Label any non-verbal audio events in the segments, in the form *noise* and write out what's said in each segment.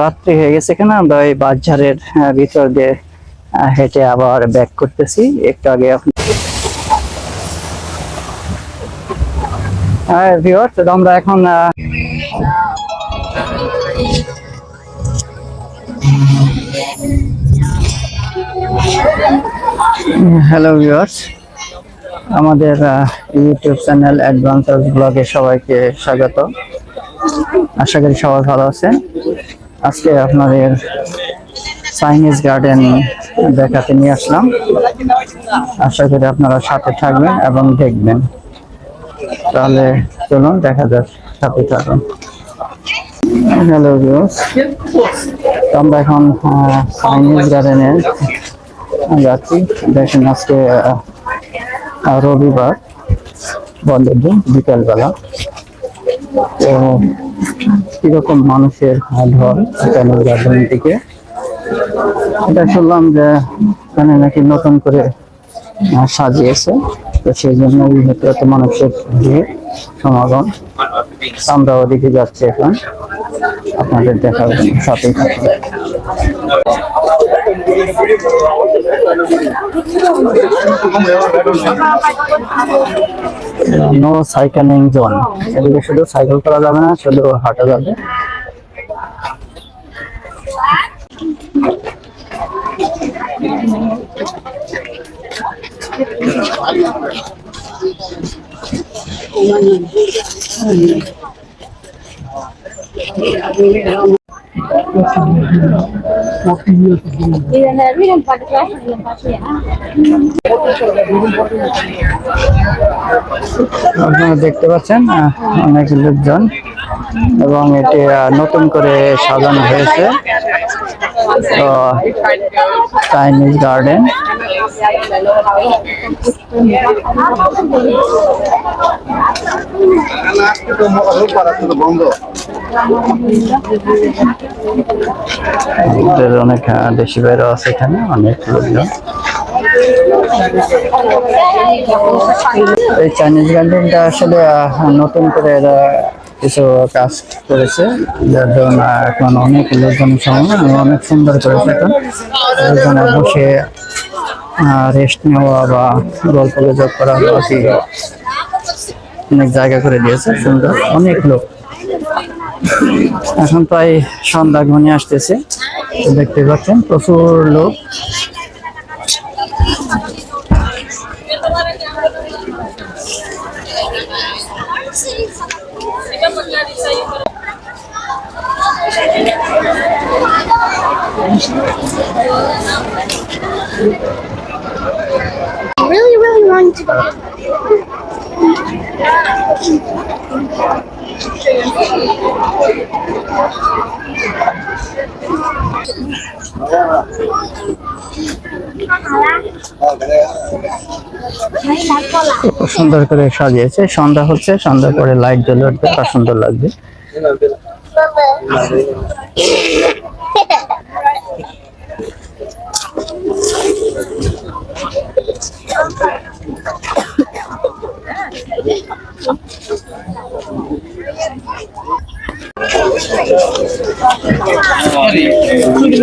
রাত্রি হয়ে গেছে এখানে, আমরা এই বাজারের ভিতর দিয়ে হেঁটে আবার ব্যাক করতেছি। একটু আগে আমরা এখন হ্যালো ভিউয়ার্স আমাদের ইউটিউব চ্যানেল অ্যাডভান্সার্স ব্লগে সবাইকে স্বাগত। আশা করি সবাই ভালো আছেন। আজকে আপনাদের চাইনিজ গার্ডেন দেখাতে নিয়ে আসলাম। আশা করি আপনারা সাথে থাকবেন এবং দেখবেন। তাহলে চলুন, দেখা যাক, সাথে থাকুন। হ্যালো ভিউয়ার্স তো আমরা এখন চাইনিজ গার্ডেনে যাচ্ছি। দেখেন আজকে রবিবার বন্ধের দিন, বিকালবেলা। তো কীরকম মানুষের ঢল চাইনিজ গার্ডেন দিকে এটা শুনলাম যে এখানে নাকি নতুন করে সাজিয়েছে। তো সেই জন্য হয়তো এত মানুষের ভিড়, সমাগম। আমরা ওদিকে যাচ্ছি এখন। আপনাদের দেখার সাথেই থাকুন নো সাইকেলিং জোন এদিকে শুধু সাইকেল করা যাবে না শুধু হাঁটা যাবে। vayan, para আপনারা দেখতে পাচ্ছেন অনেক লোকজন এবং এটি নতুন করে সাজানো হয়েছে। চাইনিজ গার্ডেন আমাদের অনেক দেশি বাইরে আছে এখানে, অনেক লোকজন। এই চাইনিজ গার্ডেনটা আসলে নতুন করে এরা কিছু কাজ করেছে। যার জন্য এখন অনেক লোকজন সময় অনেক সুন্দর করেছে এখন। বসে রেস্ট নেওয়া বা গল্প গুজব করা অনেক জায়গা করে দিয়েছে, সুন্দর। অনেক লোক। এখন প্রায় সন্ধ্যা ঘনিয়ে আসতেছে দেখতে পাচ্ছেন প্রচুর লোক really, really wanting to go. খুব সুন্দর করে সাজিয়েছে। সন্ধ্যা হচ্ছে সন্ধ্যা করে লাইট জ্বলে উঠবে তা সুন্দর লাগবে। *laughs*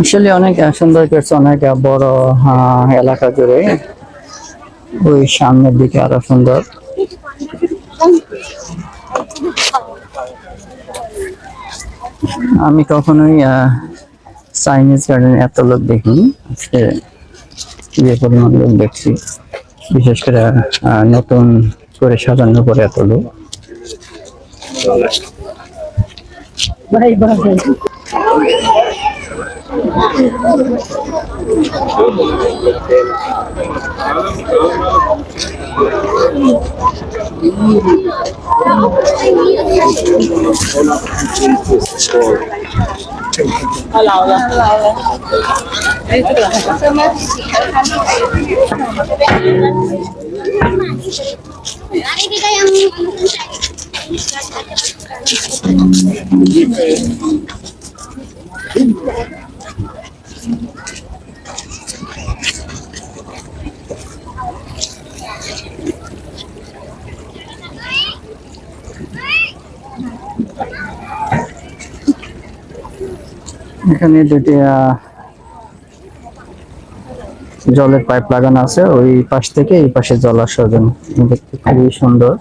আসলে অনেক সুন্দর করছে, অনেক বড় এলাকা জুড়ে। ওই সামনের দিকে আরও সুন্দর। আমি কখনোই চাইনিজ গার্ডেন এত লোক দেখিনি। আজকে যে পরিমাণ লোক দেখছি। বিশেষ করে আহ, নতুন করে সাজানোর পরে এত লোক। Ini kayak yang এখানে দুটি আহ, জলের পাইপ লাগানো আছে, ওই পাশ থেকে এই পাশে জল আসার জন্য। দেখতে খুবই সুন্দর।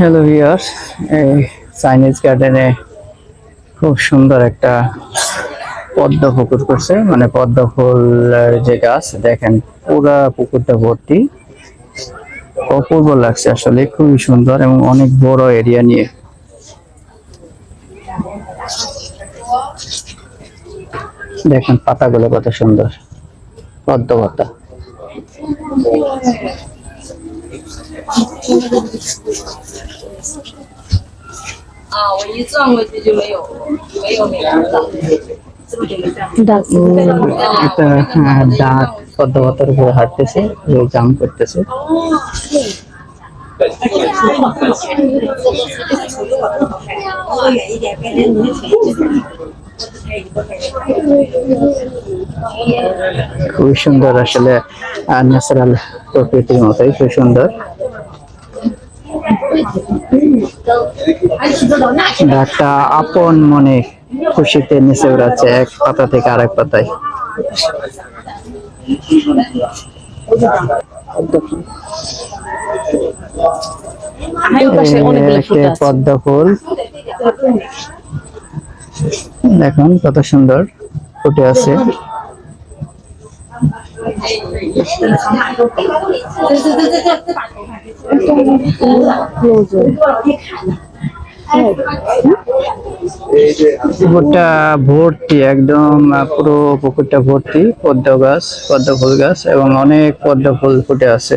হ্যালো ভিউয়ার্স এই চাইনিজ গার্ডেনে খুব সুন্দর একটা পদ্ম পুকুর করছে। মানে পদ্ম ফুলের যে গাছ, দেখেন, পুরা পুকুরটা ভর্তি। অপূর্ব লাগছে আসলে খুবই সুন্দর এবং অনেক বড় এরিয়া নিয়ে দেখেন পাতাগুলো কত সুন্দর পদ্ম পাতা 啊，我一转过去就没有没有美人了，是不是就没站？ একটা হ্যাঁ, ডাক পদ্ম পাতার উপরে হাঁটতেছে জাম করতেছে। খুবই সুন্দর আসলে ন্যাচারাল প্রকৃতির মতোই খুব সুন্দর। ডাকটা আপন মনে খুশিতে নিচে উড়াচ্ছে এক পাতা থেকে আরেক পাতায়। পদ্ম ফুল। দেখুন কত সুন্দর ফুটে আছে। পুকুরটা ভর্তি, একদম পুরো পুকুরটা ভর্তি, পদ্ম গাছ, পদ্ম ফুল গাছ এবং অনেক পদ্ম ফুল ফুটে আছে।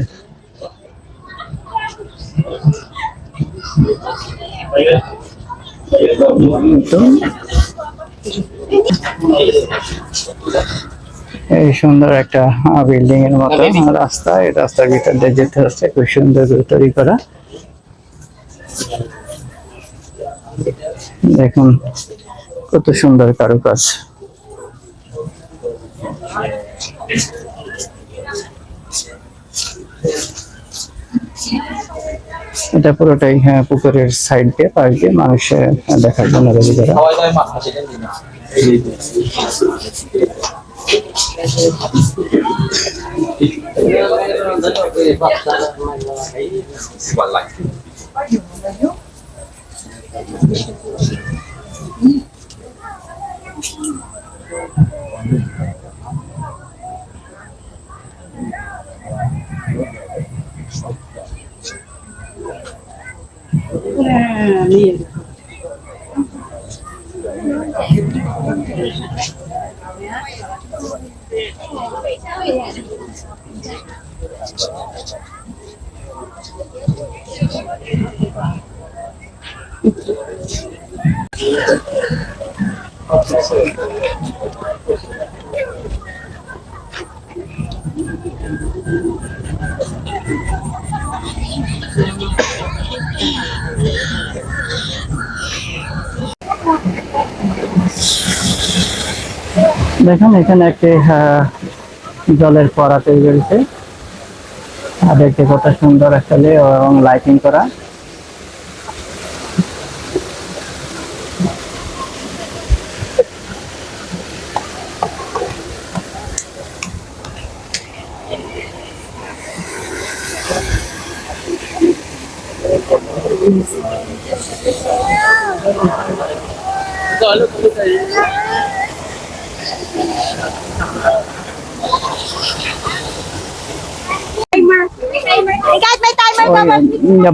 এই সুন্দর একটা বিল্ডিং এর মতো রাস্তা, এই রাস্তার ভিতর দিয়ে যেতে হচ্ছে, খুব সুন্দর করে তৈরি করা। দেখুন, কত সুন্দর কারুকাজ। এটা পুরোটাই হ্যাঁ পুকুরের সাইড দিয়ে, পাশ দিয়ে মানুষের দেখার জন্য রেডি করা। দেখুন, এখানে একটি জলের পড়া তৈরি করেছে আর দেখতে কত সুন্দর আসলে এবং লাইটিং করা।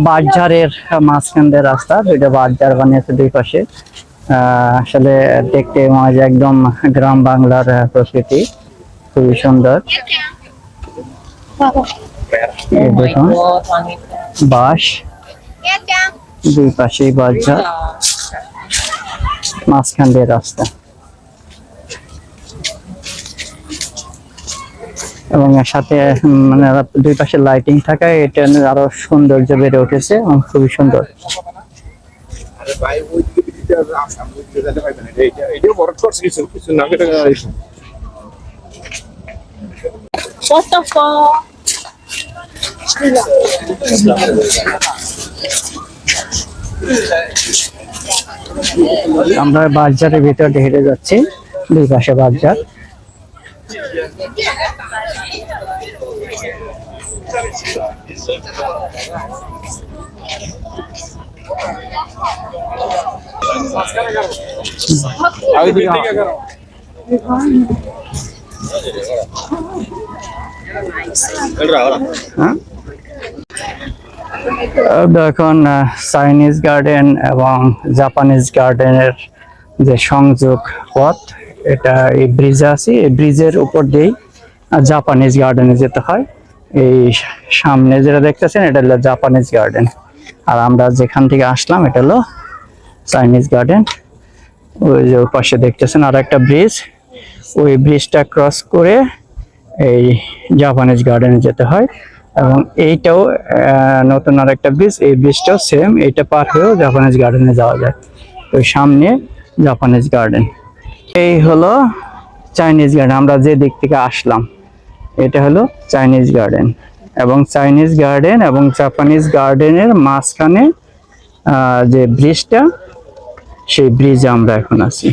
বাজারের মাঝখান দিয়ে রাস্তা, দুইটা বাজার বানিয়েছে দুই পাশে। আসলে দেখতে মজা একদম গ্রাম বাংলার প্রকৃতি। খুবই সুন্দর। বাঁশ. দুই পাশেই বাজার মাঝখান দিয়ে রাস্তা এবং এর সাথে মানে দুই পাশে লাইটিং থাকায় এটা আরও সৌন্দর্য বেড়ে উঠেছে এবং খুবই সুন্দর আরে আমরা বাজারের ভিতরে হেঁটে যাচ্ছি দুই পাশে বাজার হ্যাঁ? এখন চাইনিজ গার্ডেন এবং জাপানিজ গার্ডেনের যে সংযোগ পথ, এটা এই ব্রিজে আছে। এই ব্রিজের উপর দিয়েই জাপানিজ গার্ডেনে যেতে হয়। এই সামনে যেটা দেখতেছেন, এটা হলো জাপানিজ গার্ডেন আর আমরা যেখান থেকে আসলাম, এটা হলো চাইনিজ গার্ডেন ওই যে পাশে দেখতেছেন আর একটা ব্রিজ ওই ব্রিজটা ক্রস করে এই জাপানিজ গার্ডেনে যেতে হয়। এবং এইটাও নতুন আর একটা ব্রিজ এই ব্রিজটাও সেম এইটা পার হয়েও জাপানিজ গার্ডেনে যাওয়া যায়। তো সামনে জাপানিজ গার্ডেন এই হলো চাইনিজ গার্ডেন আমরা যে দিক থেকে আসলাম, এটা হলো চাইনিজ গার্ডেন এবং চাইনিজ গার্ডেন এবং জাপানিজ গার্ডেনের মাঝখানে যে ব্রিজটা সেই ব্রিজে আমরা এখন আছি।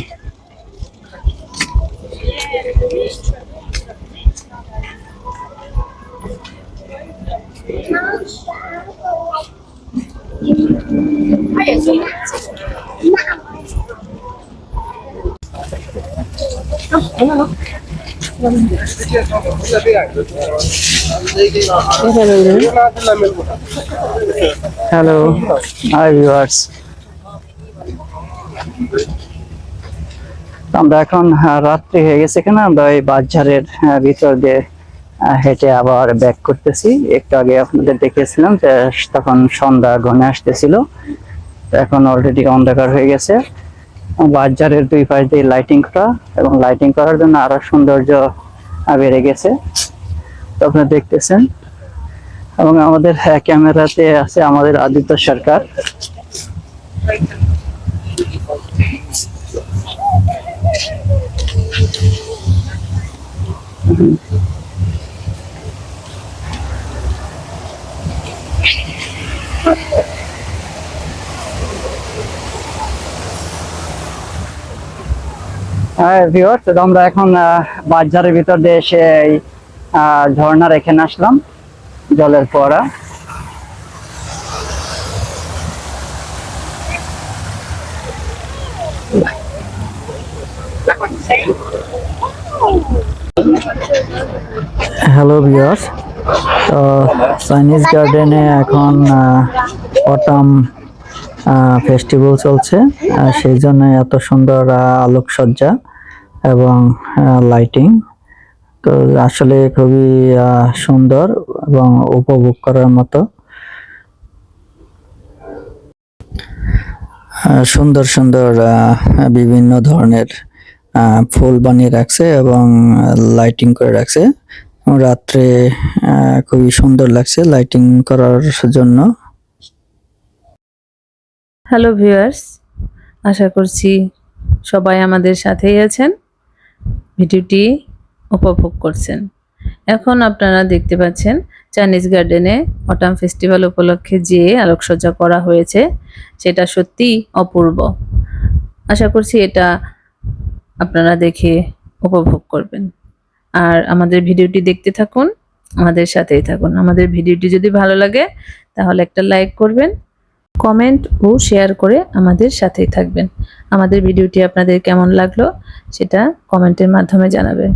হ্যালো হাই ভিউয়ার্স আমরা এখন রাত্রি হয়ে গেছে এখানে আমরা এই বাজারের ভিতর দিয়ে হেঁটে আবার ব্যাক করতেছি। একটু আগে আপনাদের দেখেছিলাম যে, তখন সন্ধ্যা ঘনে আসতেছিল। এখন অলরেডি অন্ধকার হয়ে গেছে। বাজারের দুই পাশ দিয়ে লাইটিং করা এবং লাইটিং করার জন্য আরও সৌন্দর্য বেড়ে গেছে। তো আপনারা দেখতেছেন। এবং আমাদের আহ, ক্যামেরাতে আছে আমাদের আদিত্য সরকার। হ্যাঁ আমরা এখন বাজারের ভিতর দিয়ে এসে এই ঝর্ণার এখানে আসলাম জলের ফোয়ারা। হ্যালো ভিউয়ার্স তো চাইনিজ গার্ডেনে এখন অটাম ফেস্টিভ্যাল চলছে সেই জন্য এত সুন্দর আলোকসজ্জা। এবং লাইটিং তো আসলে খুবই সুন্দর এবং উপভোগ করার মতো। সুন্দর সুন্দর বিভিন্ন ধরনের ফুল বানিয়ে রাখছে এবং লাইটিং করে রাখছে। রাত্রে খুবই সুন্দর লাগছে লাইটিং করার জন্য। হ্যালো ভিউয়ার্স আশা করছি সবাই আমাদের সাথেই আছেন। ভিডিওটি উপভোগ করছেন। এখন আপনারা দেখতে পাচ্ছেন, চাইনিজ গার্ডেনে অটাম ফেস্টিভ্যাল উপলক্ষে যে আলোকসজ্জা করা হয়েছে, সেটা সত্যি অপূর্ব। আশা করছি এটা আপনারা দেখে উপভোগ করবেন। আর আমাদের ভিডিওটি দেখতে থাকুন, আমাদের সাথেই থাকুন। আমাদের ভিডিওটি যদি ভালো লাগে, তাহলে একটা লাইক করবেন কমেন্ট ও শেয়ার করে আমাদের সাথেই থাকবেন। আমাদের ভিডিওটি আপনাদের কেমন লাগল সেটা কমেন্টের মাধ্যমে জানাবেন।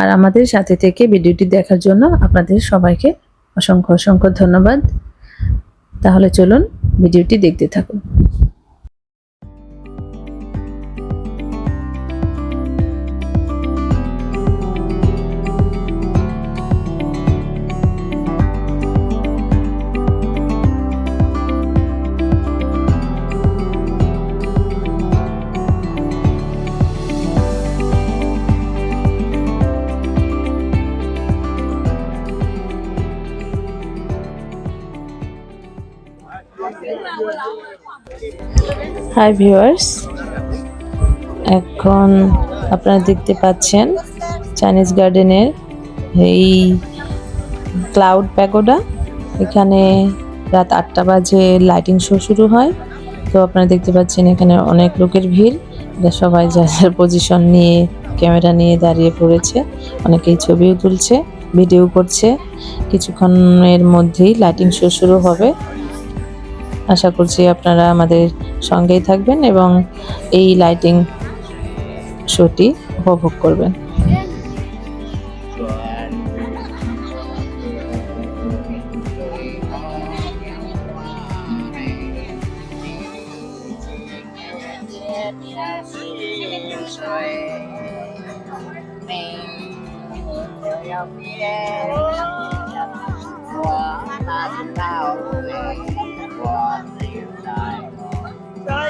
আর আমাদের সাথে থেকে ভিডিওটি দেখার জন্য আপনাদের সবাইকে অসংখ্য অসংখ্য ধন্যবাদ। তাহলে চলুন ভিডিওটি দেখতে থাকুন। হাই ভিউয়ার্স এখন আপনারা দেখতে পাচ্ছেন চাইনিজ গার্ডেনের এই ক্লাউড প্যাগোডা এখানে রাত আটটা বাজে লাইটিং শো শুরু হয়। তো আপনারা দেখতে পাচ্ছেন এখানে অনেক লোকের ভিড়। সবাই যার যার পজিশন নিয়ে ক্যামেরা নিয়ে দাঁড়িয়ে পড়েছে। অনেকেই ছবিও তুলছে ভিডিও করছে। কিছুক্ষণের মধ্যেই লাইটিং শো শুরু হবে। আশা করছি আপনারা আমাদের সঙ্গেই থাকবেন এবং এই লাইটিং শোটি উপভোগ করবেন।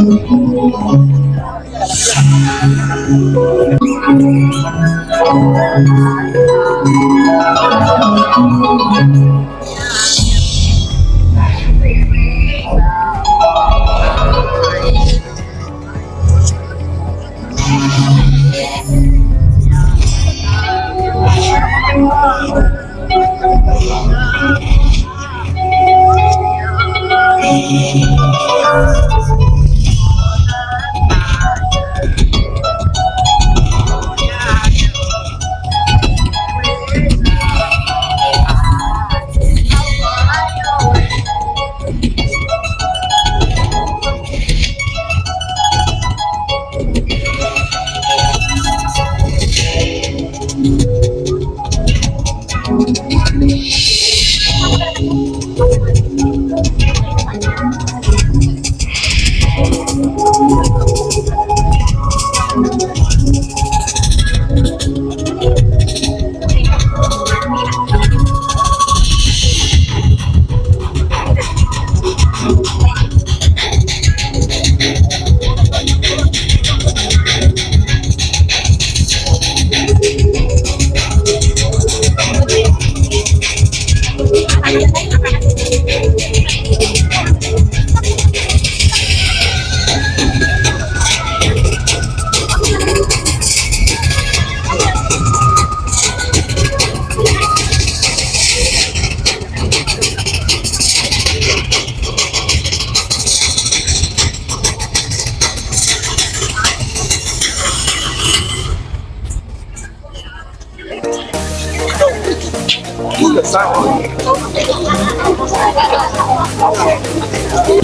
Thank you.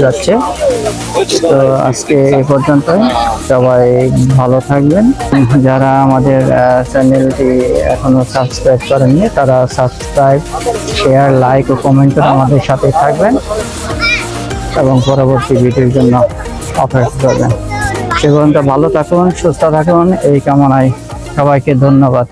যাচ্ছে। তো আজকে এ পর্যন্ত সবাই ভালো থাকবেন। যারা আমাদের চ্যানেলটি এখনও সাবস্ক্রাইব করেননি, তারা সাবস্ক্রাইব, শেয়ার, লাইক ও কমেন্ট করে আমাদের সাথে থাকবেন এবং পরবর্তী ভিডিওর জন্য অপেক্ষা করবেন। সে পর্যন্ত ভালো থাকুন, সুস্থ থাকুন। এই কামনায় সবাইকে ধন্যবাদ।